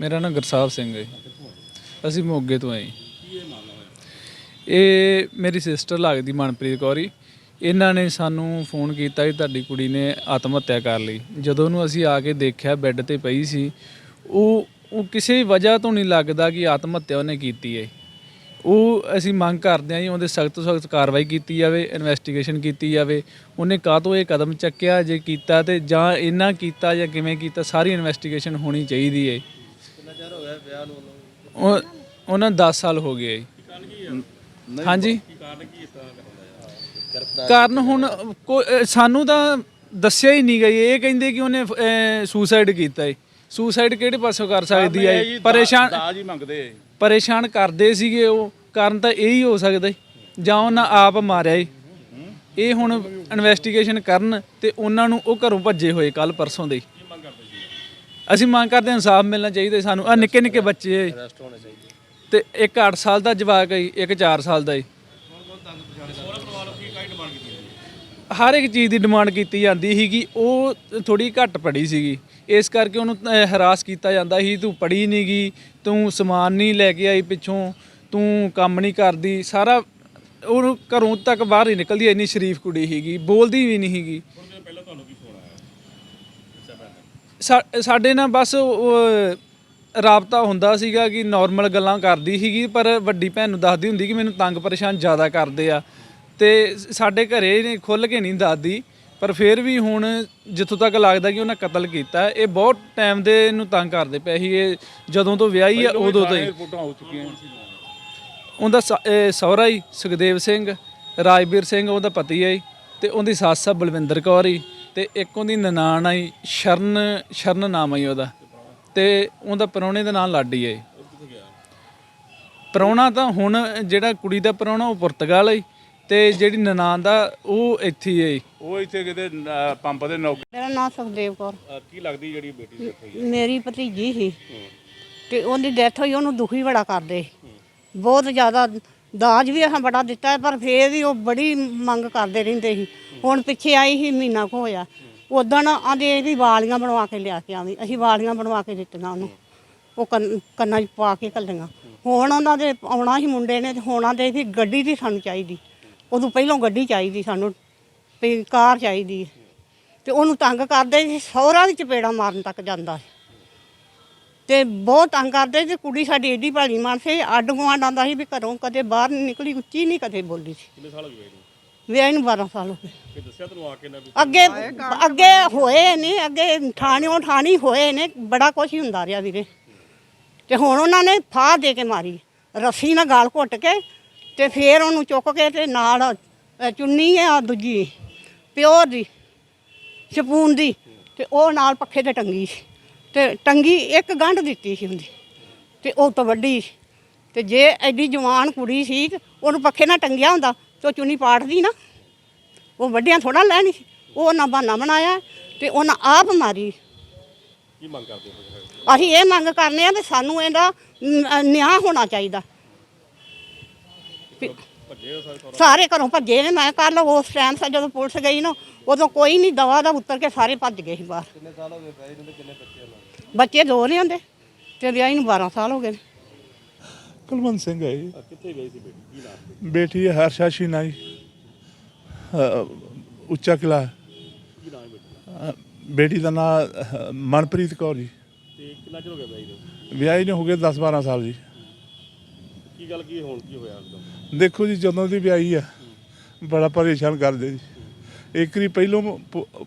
ਮੇਰਾ ਨਾਮ ਗੁਰਸਾਹਿਬ ਸਿੰਘ ਹੈ ਅਸੀਂ ਮੋਗੇ ਤੋਂ ਆਏ। ਇਹ ਮੇਰੀ ਸਿਸਟਰ ਲੱਗਦੀ ਮਨਪ੍ਰੀਤ ਕੌਰੀ ਇਹਨਾਂ ਨੇ ਸਾਨੂੰ ਫੋਨ ਕੀਤਾ ਕਿ ਤੁਹਾਡੀ ਕੁੜੀ ਨੇ ਆਤਮ ਹੱਤਿਆ ਕਰ ਲਈ। ਜਦੋਂ ਉਹਨੂੰ ਅਸੀਂ ਆ ਕੇ ਦੇਖਿਆ ਬੈੱਡ ਤੇ ਪਈ ਸੀ, ਉਹ ਉਹ ਕਿਸੇ ਵਜ੍ਹਾ ਤੋਂ ਨਹੀਂ ਲੱਗਦਾ ਕਿ ਆਤਮ ਹੱਤਿਆ ਉਹਨੇ ਕੀਤੀ ਹੈ। ਉਹ ਅਸੀਂ ਮੰਗ ਕਰਦੇ ਹਾਂ ਜੀ, ਉਹਦੇ ਸਖਤ ਤੋਂ ਸਖਤ ਕਾਰਵਾਈ ਕੀਤੀ ਜਾਵੇ ਇਨਵੈਸਟੀਗੇਸ਼ਨ ਕੀਤੀ ਜਾਵੇ। ਉਹਨੇ ਕਾਹਤੋਂ ਇਹ ਕਦਮ ਚੱਕਿਆ, ਜੇ ਕੀਤਾ ਤੇ ਜਾਂ ਇਹਨਾਂ ਕੀਤਾ ਜਾਂ ਕਿਵੇਂ ਕੀਤਾ, ਸਾਰੀ ਇਨਵੈਸਟੀਗੇਸ਼ਨ ਹੋਣੀ ਚਾਹੀਦੀ ਹੈ। ਹੋ ਨੂੰ ਉਹ ਉਹਨਾਂ ਨੂੰ 10 ਸਾਲ ਹੋ ਗਏ ਜੀ। ਹਾਂਜੀ। ਕਾਰਨ ਹੁਣ ਸਾਨੂੰ ਤਾਂ ਦੱਸਿਆ ਹੀ ਨਹੀਂ ਗਈ। ਇਹ ਕਹਿੰਦੇ ਕਿ ਉਹਨੇ ਸੁਸਾਈਡ ਕੀਤਾ ਹੈ ਸੁਸਾਈਡ ਕਿਹੜੇ ਪਾਸੋਂ ਕਰ ਸਕਦੀ ਹੈ ਪਰੇਸ਼ਾਨ ਦਾਜ ਹੀ ਮੰਗਦੇ ਪਰੇਸ਼ਾਨ ਕਰਦੇ ਸੀਗੇ ਉਹ। ਕਾਰਨ ਤਾਂ ਇਹੀ ਹੋ ਸਕਦਾ ਹੈ ਜਾਂ ਉਹਨਾਂ ਆਪ ਮਾਰਿਆ ਏ ਇਹ ਹੁਣ ਇਨਵੈਸਟੀਗੇਸ਼ਨ ਕਰਨ ਤੇ ਉਹਨਾਂ ਨੂੰ ਉਹ ਘਰੋਂ ਭੱਜੇ ਹੋਏ ਕੱਲ ਪਰਸੋਂ ਦੇ ਅਸੀਂ ਮੰਗ ਕਰਦੇ ਹਾਂ ਇਨਸਾਫ ਮਿਲਣਾ ਚਾਹੀਦਾ ਸਾਨੂੰ। ਆ ਨਿੱਕੇ ਨਿੱਕੇ ਬੱਚੇ ਏ ਅਰੈਸਟ ਹੋਣੇ ਚਾਹੀਦੇ ਤੇ ਇੱਕ 8 ਸਾਲ ਦਾ ਜਵਾਕ ਹੈ ਇੱਕ 4 ਸਾਲ ਦਾ ਹੈ ਹਰ ਇੱਕ ਚੀਜ਼ ਦੀ ਡਿਮਾਂਡ ਕੀਤੀ ਜਾਂਦੀ ਸੀਗੀ। ਉਹ ਥੋੜੀ ਘੱਟ ਪੜੀ ਸੀਗੀ। ਇਸ ਕਰਕੇ ਉਹਨੂੰ ਹਰਾਸ ਕੀਤਾ ਜਾਂਦਾ ਸੀ। ਤੂੰ ਪੜੀ ਨਹੀਂ ਗਈ ਤੂੰ ਸਮਾਨ ਨਹੀਂ ਲੈ ਕੇ ਆਈ ਪਿੱਛੋਂ, ਤੂੰ ਕੰਮ ਨਹੀਂ ਕਰਦੀ। ਸਾਰਾ ਉਹਨੂੰ ਘਰੋਂ ਤੱਕ ਬਾਹਰ ਹੀ ਨਿਕਲਦੀ। ਇੰਨੀ ਸ਼ਰੀਫ ਕੁੜੀ ਸੀਗੀ। ਬੋਲਦੀ ਵੀ ਨਹੀਂ ਸੀਗੀ। ਸਾ- ਸਾਡੇ ਨਾਲ ਬਸ ਰਾਬਤਾ ਹੁੰਦਾ ਸੀਗਾ ਕਿ ਨਾਰਮਲ ਗੱਲਾਂ ਕਰਦੀ ਸੀਗੀ ਪਰ ਵੱਡੀ ਭੈਣ ਨੂੰ ਦੱਸਦੀ ਹੁੰਦੀ ਕਿ ਮੈਨੂੰ ਤੰਗ ਪਰੇਸ਼ਾਨ ਜ਼ਿਆਦਾ ਕਰਦੇ ਆ। ਤੇ ਸਾਡੇ ਘਰੇ ਨੇ ਖੁੱਲ ਕੇ ਨਹੀਂ ਦੱਸਦੀ ਪਰ ਫਿਰ ਵੀ ਹੁਣ ਜਿੱਥੋਂ ਤੱਕ ਲੱਗਦਾ ਕਿ ਉਹਨਾਂ ਕਤਲ ਕੀਤਾ ਇਹ ਬਹੁਤ ਟਾਈਮ ਦੇ ਇਹਨੂੰ ਤੰਗ ਕਰਦੇ ਪਏ ਸੀ। ਇਹ ਜਦੋਂ ਤੋਂ ਵਿਆਹੀ ਆ ਉਦੋਂ ਤੋਂ ਹੀ। ਉਹਦਾ ਸਹੁਰਾ ਹੀ ਸੁਖਦੇਵ ਸਿੰਘ ਰਾਜਵੀਰ ਸਿੰਘ ਉਹਦਾ ਪਤੀ ਹੈ ਤੇ ਉਹਦੀ ਸੱਸ ਆ ਬਲਵਿੰਦਰ ਕੌਰ ਹੀ ਤੇ ਇੱਕ ਉਹਦੀ ਨਨਾਣ ਆਈ ਸ਼ਰਨ ਸ਼ਰਨ ਨਾਮ ਹੈ ਉਹਦਾ। ਤੇ ਉਹਦਾ ਪਰੌਣੇ ਦਾ ਨਾਮ ਲਾਡੀ ਹੈ ਜੀ। ਪ੍ਰਾਹੁਣਾ ਤਾਂ ਹੁਣ ਜਿਹੜਾ ਕੁੜੀ ਦਾ ਪ੍ਰਾਹੁਣਾ ਉਹ ਪੁਰਤਗਾਲ ਹੈ ਤੇ ਜਿਹੜੀ ਨਨਾਣ ਦਾ ਉਹ ਇੱਥੇ ਹੀ। ਉਹ ਇੱਥੇ ਕਿਤੇ ਪੰਪ ਦੇ ਨੌਕ ਮੇਰਾ ਨਾਮ ਸੁਖਦੇਵ ਕੌਰ। ਕੀ ਲੱਗਦੀ ਜਿਹੜੀ ਬੇਟੀ ਦੀ death ਹੋਈ ਮੇਰੀ ਭਤੀਜੀ ਸੀ। ਤੇ ਉਹਦੀ ਡੈਥ ਹੋਈ ਉਹਨੂੰ ਦੁਖੀ ਬੜਾ ਕਰਦੇ ਬਹੁਤ ਜ਼ਿਆਦਾ ਦਾਜ ਵੀ ਅਸਾਂ ਬੜਾ ਦਿੱਤਾ, ਪਰ ਫੇਰ ਵੀ ਉਹ ਬੜੀ ਮੰਗ ਕਰਦੇ ਰਹਿੰਦੇ ਸੀ। ਹੁਣ ਪਿੱਛੇ ਆਈ ਸੀ, ਮਹੀਨਾ ਕੁ ਹੋਇਆ। ਉਦੋਂ ਆਂਦੇ ਵੀ ਵਾਲੀਆਂ ਬਣਵਾ ਕੇ ਲਿਆ ਕੇ ਆਵੀਂ, ਅਸੀਂ ਵਾਲੀਆਂ ਬਣਵਾ ਕੇ ਦਿੱਤੀਆਂ ਉਹਨੂੰ। ਉਹ ਕੰਨ- ਕੰਨਾਂ 'ਚ ਪਾ ਕੇ ਕੱਲੀਆਂ। ਹੁਣ ਉਹਨਾਂ ਦੇ ਆਉਣਾ ਸੀ ਮੁੰਡੇ ਨੇ ਤੇ ਹੋਣਾ ਦੇ ਵੀ ਗੱਡੀ ਦੀ ਸਾਨੂੰ ਚਾਹੀਦੀ। ਉਦੋਂ ਪਹਿਲਾਂ ਗੱਡੀ ਚਾਹੀਦੀ ਸਾਨੂੰ, ਵੀ ਕਾਰ ਚਾਹੀਦੀ। ਹੈ। ਤੇ ਉਹਨੂੰ ਤੰਗ ਕਰਦੇ ਸੀ, ਸਹੁਰਾ ਵੀ ਚਪੇੜਾ ਮਾਰਨ ਤੱਕ ਜਾਂਦਾ ਸੀ। ਤੇ ਬਹੁਤ ਤੰਗ ਕਰਦੇ ਤੇ ਕੁੜੀ ਸਾਡੀ ਏਡੀ ਭਾਲੀ ਮਨ ਸੀ ਅੱਡ ਗੁਆਂਢ ਆਂਦਾ ਸੀ ਵੀ ਘਰੋਂ ਕਦੇ ਬਾਹਰ ਨਹੀਂ ਨਿਕਲੀ ਉੱਚੀ ਨਹੀਂ ਕਦੇ ਬੋਲੀ ਸੀ। ਕਿੰਨੇ ਸਾਲ ਹੋ ਗਏ ਇਹਨੂੰ? ਵਿਆਹ ਨੂੰ 12 ਸਾਲ ਹੋ ਗਏ। ਕਿ ਦੱਸਿਆ ਤੈਨੂੰ ਆ ਕੇ ਨਾ ਵੀ ਅੱਗੇ ਅੱਗੇ ਹੋਏ ਨੇ ਅੱਗੇ ਠਾਣਿਓ ਠਾਣੀ ਹੋਏ ਨੇ ਬੜਾ ਕੁਛ ਹੀ ਹੁੰਦਾ ਰਿਹਾ ਵੀਰੇ। ਤੇ ਹੁਣ ਉਹਨਾਂ ਨੇ ਫਾਹ ਦੇ ਕੇ ਮਾਰੀ ਰੱਸੀ ਨਾਲ ਗਾਲ ਘੁੱਟ ਕੇ ਤੇ ਫੇਰ ਉਹਨੂੰ ਚੁੱਕ ਕੇ ਤੇ ਨਾਲ ਅ, ਚੁੰਨੀ ਆ ਦੂਜੀ ਪਿਓਰ ਦੀ ਸ਼ਪੂਨ ਦੀ ਤੇ ਉਹ ਨਾਲ ਪੱਖੇ ਤੇ ਟੰਗੀ ਸੀ। ਤੇ ਟੰਗੀ ਇੱਕ ਗੰਢ ਦਿੱਤੀ ਸੀ ਹੁੰਦੀ ਤੇ ਉਹ ਤੋਂ ਵੱਡੀ। ਤੇ ਜੇ ਐਡੀ ਜਵਾਨ ਕੁੜੀ ਸੀ ਉਹਨੂੰ ਪੱਖੇ ਨਾਲ ਟੰਗਿਆ ਹੁੰਦਾ ਤੇ ਉਹ ਚੁੰਨੀ ਪਾੜਦੀ ਨਾ। ਉਹ ਵੱਡਿਆਂ ਥੋੜਾ ਲੈਣੀ ਸੀ। ਉਹ ਨਾ ਬਹਾਨਾ ਬਣਾਇਆ ਤੇ ਉਹਨਾਂ ਆਪ ਮਾਰੀ। ਕੀ ਮੰਗ ਕਰਦੇ ਹੋ ਅਸੀਂ ਇਹ ਮੰਗ ਕਰਨੇ ਆ ਵੀ ਸਾਨੂੰ ਇਹਦਾ ਨ- ਨਿਆਂ ਹੋਣਾ ਚਾਹੀਦਾ। ਵੀ ਭੱਜੇ ਸਾਰੇ ਸਾਰੇ ਘਰੋਂ ਭੱਜੇ ਨੇ। ਮੈਂ ਕੱਲ ਉਸ ਟਾਈਮ ਸਾ ਜਦੋਂ ਪੁਲਿਸ ਗਈ ਨਾ ਉਦੋਂ ਕੋਈ ਨਹੀਂ ਦਵਾ ਦਾ ਉੱਤਰ ਕੇ ਸਾਰੇ ਭੱਜ ਗਏ ਸੀ ਬਾਹਰ। ਕਿੰਨੇ ਸਾਲ ਹੋ ਗਏ ਵਿਆਹ ਨੂੰ ਤੇ ਕਿੰਨੇ ਬੱਚੇ ਉਹਨਾਂ ਬੱਚੇ ਦੋ ਨੇ ਹੁੰਦੇ ਤੇ ਵਿਆਹੀ ਨੂੰ 12 ਸਾਲ ਹੋ ਗਏ ਨੇ। ਕੁਲਵੰਤ ਸਿੰਘ ਹੈ ਜੀ। ਕਿੱਥੇ ਗਈ ਸੀ ਬੇਟੀ? ਕੀ ਨਾਮ ਬੇਟੀ ਹੈ ਹਰਸ਼ਾ ਸ਼ੀਨਾ ਜੀ। ਉੱਚਾ ਕਿਲਾ। ਕੀ ਨਾਮ ਹੈ ਬੇਟੀ ਬੇਟੀ ਦਾ ਨਾਮ ਮਨਪ੍ਰੀਤ ਕੌਰ ਜੀ। ਤੇ ਕਿੰਨਾ ਚਿਰ ਹੋ ਗਿਆ ਬਾਈ ਨੂੰ? ਵਿਆਹੀ ਨੂੰ ਹੋ ਗਏ 10 12 ਸਾਲ ਜੀ। ਕੀ ਗੱਲ ਕੀ ਹੁਣ, ਕੀ ਹੋਇਆ ਇੱਕਦਮ ਦੇਖੋ ਜੀ, ਜਦੋਂ ਦੀ ਵਿਆਹੀ ਆ, ਬੜਾ ਪਰੇਸ਼ਾਨ ਕਰਦੇ ਜੀ। ਇੱਕ ਪਹਿਲੋਂ ਪ-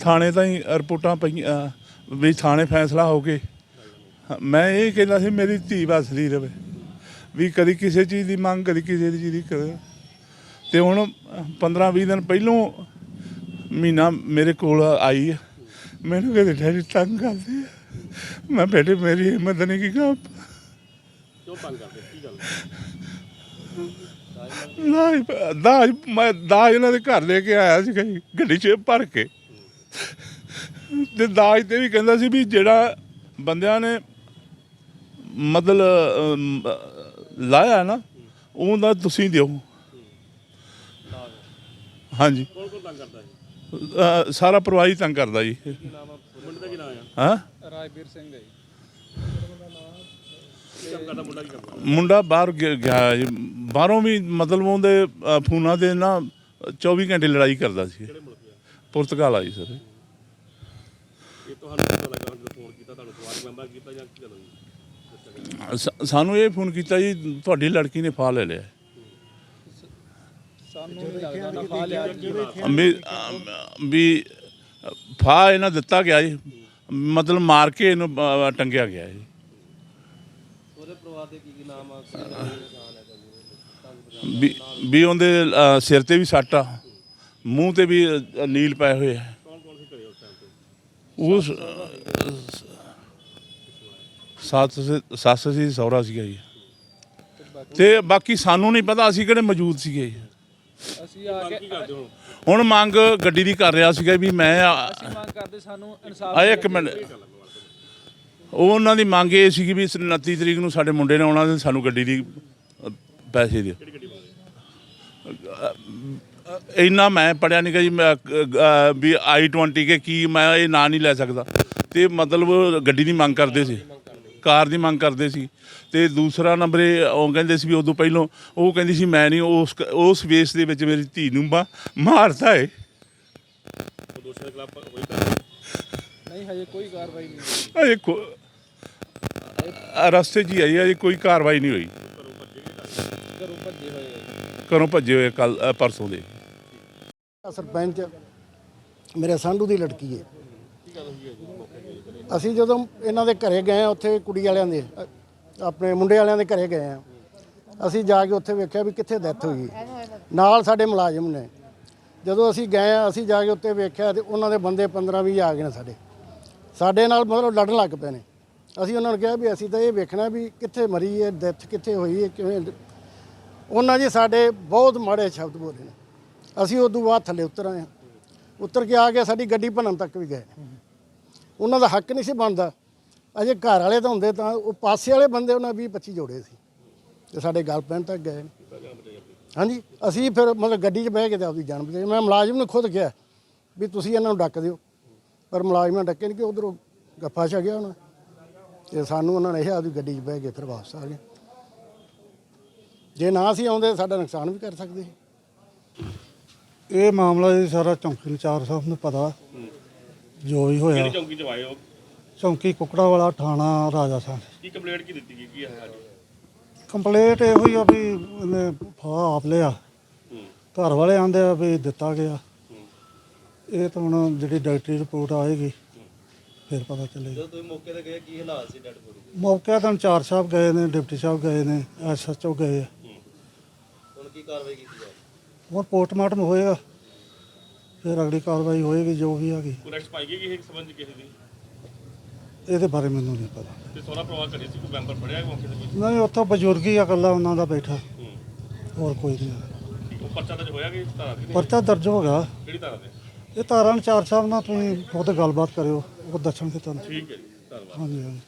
ਥਾਣੇ ਹੀ ਰਿਪੋਰਟਾਂ ਪਈਆਂ, ਵੀ ਥਾਣੇ ਫੈਸਲਾ ਹੋ ਕੇ। ਮੈਂ ਇਹ ਕਹਿੰਦਾ ਸੀ, ਮੇਰੀ ਧੀ ਵਸਦੀ ਰਵੇ ਵੀ ਕਦੀ ਕਿਸੇ ਚੀਜ਼ ਦੀ ਮੰਗ, ਕਦੀ ਕਿਸੇ ਦੀ ਚੀਜ਼ ਦੀ ਕਰੇ ਤੇ ਹੁਣ 15 20 ਦਿਨ ਪਹਿਲੋਂ ਮਹੀਨਾ ਮੇਰੇ ਕੋਲ ਆਈ ਆ। ਮੈਨੂੰ ਕਹਿੰਦੇ, ਡੈਡੀ, ਤੰਗ ਕਰਦੇ ਆ। ਮੈਂ ਬੇਟੇ, ਮੇਰੀ ਹਿੰਮਤ ਨਹੀਂ ਕੀ ਕਰਾਂ ਕਿਉਂ ਤੰਗ ਕਰਦੇ? ਕੀ ਗੱਲ? ਦਾਜ ਦਾਜ ਮੈਂ ਦਾਜ ਇਹਨਾਂ ਦੇ ਘਰ ਲੈ ਕੇ ਆਇਆ ਸੀ ਗੱਡੀ 'ਚ ਭਰ ਕੇ। ਤੇ ਦਾਜ ਤੇ ਵੀ ਕਹਿੰਦਾ ਸੀ ਵੀ ਜਿਹੜਾ ਬੰਦਿਆਂ ਨੇ ਮਤਲਬ ਲਾਇਆ ਨਾ ਉਹਦਾ ਤੁਸੀਂ ਦਿਓ। ਹਾਂਜੀ। ਕੌਣ ਕੌਣ ਤੰਗ ਕਰਦਾ ਹੈ ਅ, ਸਾਰਾ ਪਰਿਵਾਰ ਹੀ ਤੰਗ ਕਰਦਾ ਜੀ। ਮੁੰਡੇ ਦਾ ਕੀ ਨਾਮ ਹੈ ਹਾਂ? ਰਾਜਵੀਰ ਸਿੰਘ ਹੈ ਜੀ। ਮੁੰਡਾ ਕੀ ਕਰਦਾ ਬਾਹਰ ਗਿਆ ਗਿਆ ਜੀ। ਬਾਹਰੋਂ ਵੀ ਮਤਲਬ ਉਹਦੇ ਅ, ਫੋਨਾਂ ਤੇ ਨਾ 24 ਘੰਟੇ ਲੜਾਈ ਕਰਦਾ ਸੀ। ਕਿਹੜੇ ਮੁਲਕ ਦਾ ਪੁਰਤਗਾਲ ਆਈ ਸਰ। ਇਹ ਤੁਹਾਨੂੰ ਪਤਾ ਲੱਗਾ ਜਦੋਂ ਫੋਨ ਕੀਤਾ ਤੁਹਾਨੂੰ ਪਰਿਵਾਰਕ ਮੈਂਬਰ ਕੀਤਾ ਜਾਂ ਕੀ ਗੱਲ ਹੋਈ ਦੱਸਿਆ ਸਾਨੂੰ ਇਹ ਫੋਨ ਕੀਤਾ ਜੀ ਤੁਹਾਡੀ ਲੜਕੀ ਨੇ ਫਾਹ ਲੈ ਲਿਆ। ਸਾਨੂੰ ਵੀ ਅ, ਵੀ ਫਾਹ ਇਹਨਾਂ ਦਿੱਤਾ ਗਿਆ ਜੀ। ਮਤਲਬ ਮਾਰ ਕੇ ਇਹਨੂੰ ਅ, ਟੰਗਿਆ ਗਿਆ ਜੀ। ਪਰਿਵਾਰ ਦੇ ਕੀ ਕੀ ਨਾਮ ਆ ਕੀ ਨਾਮ ਹੈ ਤੁਹਾਨੂੰ ਵੀ ਵੀ ਉਹਦੇ ਅ, ਸਿਰ ਤੇ ਵੀ ਸੱਟ ਆ। ਮੂੰਹ ਤੇ ਵੀ ਅ, ਨੀਲ ਪਏ ਹੋਏ ਆ। ਕੌਣ ਕੌਣ ਸੀ ਘਰੇ ਉਸ ਟਾਈਮ ਤੇ? ਉਸ ਸੱਸ ਸੀ- ਸੱਸ ਸੀ ਸਹੁਰਾ ਸੀਗਾ ਜੀ। ਤੇ ਬਾਕੀ ਸਾਨੂੰ ਨਹੀਂ ਪਤਾ ਅਸੀਂ ਕਿਹੜੇ ਮੌਜੂਦ ਸੀਗੇ ਜੀ। ਅਸੀਂ ਆ ਕੇ ਕੀ ਕਰਦੇ ਹੋ ਹੁਣ ਮੰਗ ਗੱਡੀ ਦੀ ਕਰ ਰਿਹਾ ਸੀਗਾ ਵੀ ਮੈਂ ਆ- ਅਸੀਂ ਮੰਗ ਕਰਦੇ ਸਾਨੂੰ ਇਨਸਾਫ ਆ ਇੱਕ ਮਿੰਟ। ਉਹ ਉਹਨਾਂ ਦੀ ਮੰਗ ਇਹ ਸੀਗੀ ਵੀ 29 ਤਰੀਕ ਨੂੰ ਸਾਡੇ ਮੁੰਡੇ ਨੇ ਆਉਣਾ ਤੇ ਸਾਨੂੰ ਗੱਡੀ ਦੀ ਅ, ਪੈਸੇ ਦਿਓ। ਅ, ਇੰਨਾ ਮੈਂ ਪੜਿਆ ਨਹੀਂ ਕਿ ਜੀ ਮੈਂ, ਅ, ਅ, ਵੀ i20 ਕੇ ਕੀ ਮੈਂ ਇਹ ਨਾਂ ਨਹੀਂ ਲੈ ਸਕਦਾ। ਤੇ ਮਤਲਬ ਗੱਡੀ ਦੀ ਮੰਗ ਕਰਦੇ ਸੀ ਕਾਰ ਦੀ ਮੰਗ ਕਰਦੇ ਸੀ। ਤੇ ਦੂਸਰਾ ਨੰਬਰ ਇਹ ਉਹ ਕਹਿੰਦੇ ਸੀ ਵੀ ਉਦੋਂ ਪਹਿਲਾਂ ਉਹ ਕਹਿੰਦੀ ਸੀ ਮੈਂ ਨਹੀਂ ਉਸ ਉਸ ਵੇਸ ਦੇ ਵਿੱਚ ਮੇਰੀ ਧੀ ਨੂੰ ਮਾ- ਮਾਰਤਾ ਏ। ਨਹੀਂ ਹਜੇ ਕੋਈ ਕਾਰਵਾਈ ਨਹੀਂ ਹੋਈ। ਅਜੇ ਕੋ ਅ, ਰਸਤੇ 'ਚ ਹੀ ਆਈ ਅਜੇ ਕੋਈ ਕਾਰਵਾਈ ਨਹੀਂ ਹੋਈ। ਘਰੋਂ ਭੱਜੇ ਹੋਏ ਆ। ਘਰੋਂ ਭੱਜੇ ਹੋਏ ਕੱਲ ਪਰਸੋਂ ਦੇ। ਸਰਪੰਚ ਮੇਰੇ ਸਾਂਢੂ ਦੀ ਲੜਕੀ ਹੈ। ਅਸੀਂ ਜਦੋਂ ਇਹਨਾਂ ਦੇ ਘਰੇ ਗਏ ਆ ਉੱਥੇ ਕੁੜੀ ਵਾਲਿਆਂ ਦੇ ਅ, ਆਪਣੇ ਮੁੰਡੇ ਵਾਲਿਆਂ ਦੇ ਘਰੇ ਗਏ ਆ ਅਸੀਂ ਜਾ ਕੇ ਉੱਥੇ ਵੇਖਿਆ ਵੀ ਕਿੱਥੇ ਡੈਥ ਹੋਈ ਨਾਲ ਸਾਡੇ ਮੁਲਾਜ਼ਮ ਨੇ। ਜਦੋਂ ਅਸੀਂ ਗਏ ਆ ਅਸੀਂ ਜਾ ਕੇ ਉੱਤੇ ਵੇਖਿਆ ਤੇ ਉਹਨਾਂ ਦੇ ਬੰਦੇ 15 20 ਆ ਗਏ ਨੇ ਸਾਡੇ। ਸਾਡੇ ਨਾਲ ਮਤਲਬ ਲੜਨ ਲੱਗ ਪਏ ਨੇ। ਅਸੀਂ ਉਹਨਾਂ ਨੂੰ ਕਿਹਾ ਵੀ ਅਸੀਂ ਤਾਂ ਇਹ ਵੇਖਣਾ ਵੀ ਕਿੱਥੇ ਮਰੀ ਹੈ, ਡੈਥ ਕਿੱਥੇ ਹੋਈ ਹੈ, ਕਿਵੇਂ ਉਹਨਾਂ ਜੀ ਸਾਡੇ ਬਹੁਤ ਮਾੜੇ ਸ਼ਬਦ ਬੋਲੇ ਨੇ। ਅਸੀਂ ਉਦੋਂ ਬਾਅਦ ਥੱਲੇ ਉਤਰ ਆਏ ਹਾਂ। ਉਤਰ ਕੇ ਆ ਕੇ ਸਾਡੀ ਗੱਡੀ ਭੰਨਣ ਤੱਕ ਵੀ ਗਏ। ਉਹਨਾਂ ਦਾ ਹੱਕ ਨਹੀਂ ਸੀ ਬਣਦਾ। ਅਜੇ ਘਰ ਵਾਲੇ ਤਾਂ ਹੁੰਦੇ ਤਾਂ ਉਹ ਪਾਸੇ ਵਾਲੇ ਬੰਦੇ ਉਹਨਾਂ 20 25 ਜੋੜੇ ਸੀ। ਤੇ ਸਾਡੇ ਗੱਲ ਪੈਣ ਤੱਕ ਗਏ ਨੇ। ਹਾਂਜੀ, ਅਸੀਂ ਫਿਰ ਮਤਲਬ ਗੱਡੀ 'ਚ ਬਹਿ ਕੇ ਤੇ ਆਪਦੀ ਜਾਨ ਬਚਾਈ। ਮੈਂ ਮੁਲਾਜ਼ਮ ਨੂੰ ਖੁਦ ਕਿਹਾ ਵੀ ਤੁਸੀਂ ਇਹਨਾਂ ਨੂੰ ਡੱਕ ਦਿਓ। ਪਰ ਮੁਲਾਜ਼ਮਾਂ ਡੱਕੇ ਨਹੀਂ ਕਿ ਉਧਰੋਂ ਗੱਫਾ ਛ ਗਿਆ ਉਹਨਾਂ। ਤੇ ਸਾਨੂੰ ਉਹਨਾਂ ਨੇ ਇਹ ਆਪਦੀ ਗੱਡੀ 'ਚ ਬਹਿ ਕੇ ਫਿਰ ਵਾਪਸ ਆ ਗਏ। ਜੇ ਨਾ ਅਸੀਂ ਆਉਂਦੇ ਸਾਡਾ ਨੁਕਸਾਨ ਵੀ ਕਰ ਸਕਦੇ। ਸੀ ਇਹ ਮਾਮਲਾ ਜੀ ਸਾਰਾ ਚੌਂਕੀ ਇੰਚਾਰਜ ਸਾਹਿਬ ਨੂੰ ਪਤਾ। ਜੋ ਵੀ ਹੋਇਆ। ਕਿਹੜੀ ਚੌਂਕੀ ਚ ਆਏ ਹੋ? ਚੌਂਕੀ ਕੁਕੜਾ ਵਾਲਾ ਥਾਣਾ ਰਾਜਾ ਸਾਹਿਬ। ਕੀ ਕੰਪਲੇਂਟ ਕੀ ਦਿੱਤੀ ਗਈ? ਕੀ ਹੈ ਅੱਜ ਕੰਪਲੇਂਟ ਇਹੋ ਹੀ ਆ ਵੀ ਇਹਨੇ ਫਾਹ ਆਪ ਲਿਆ। ਹੂੰ। ਘਰ ਵਾਲੇ ਆਂਦੇ ਆ ਵੀ ਦਿੱਤਾ ਗਿਆ। ਇਹ ਤਾਂ ਹੁਣ ਜਿਹੜੀ ਡਾਕਟਰੀ ਰਿਪੋਰਟ ਆਏਗੀ ਫਿਰ ਪਤਾ ਚੱਲੇਗਾ। ਜਦੋਂ ਤੁਸੀਂ ਮੌਕੇ ਤੇ ਗਏ ਕੀ ਹਾਲਾਤ ਸੀ ਡੈਡ ਬੋਡੀ ਦੇ? ਮੌਕੇ ਤਾਂ ਇੰਚਾਰਜ ਸਾਹਿਬ ਗਏ ਨੇ ਡਿਪਟੀ ਸਾਹਿਬ ਗਏ ਨੇ ਐਸਐਚਓ ਗਏ ਆ। ਹੁਣ ਕੀ ਕਾਰਵਾਈ ਕੀਤੀ ਜਾਏ ਹੁਣ ਪੋਸਟਮਾਰਟਮ ਹੋਏਗਾ ਫਿਰ ਅਗਲੀ ਕਾਰਵਾਈ ਹੋਏਗੀ ਜੋ ਵੀ ਹੈਗੀ। ਰੈਕਸ ਪਾਈ ਗਈ ਕਿਸੇ ਸਬੰਧ ਚ ਕਿਸੇ ਦੀ? ਇਹਦੇ ਬਾਰੇ ਮੈਨੂੰ ਨਹੀਂ ਪਤਾ। ਤੇ ਸੋਨਾ ਪਰਿਵਾਰ ਘਰੇ ਸੀ ਕੋਈ ਮੈਂਬਰ ਫੜਿਆ ਮੌਕੇ ਤੇ ਕੋਈ? ਨਹੀਂ ਉੱਥੋਂ ਬਜ਼ੁਰਗ ਹੀ ਆ ਇਕੱਲਾ ਉਹਨਾਂ ਦਾ ਬੈਠਾ। ਹੂੰ। ਹੋਰ ਕੋਈ ਨਹੀਂ ਉਹ ਪਰਚਾ ਤਾਂ ਹੋਇਆ ਕਿ ਧਾਰਾ ਦੀ? ਨਹੀਂ ਪਰਚਾ ਦਰਜ ਹੋ ਗਿਆ। ਕਿਹੜੀ ਧਾਰਾ ਤੇ ਇਹ ਤਾਰਾਂ ਚਾਰ ਸਾਹਿਬ ਨਾਲ ਤੁਸੀਂ ਖੁਦ ਗੱਲਬਾਤ ਕਰਿਓ ਉਹ ਦੱਸਣਗੇ ਤੁਹਾਨੂੰ ਠੀਕ ਹੈ ਜੀ ਧੰਨਵਾਦ। ਹਾਂਜੀ ਹਾਂਜੀ।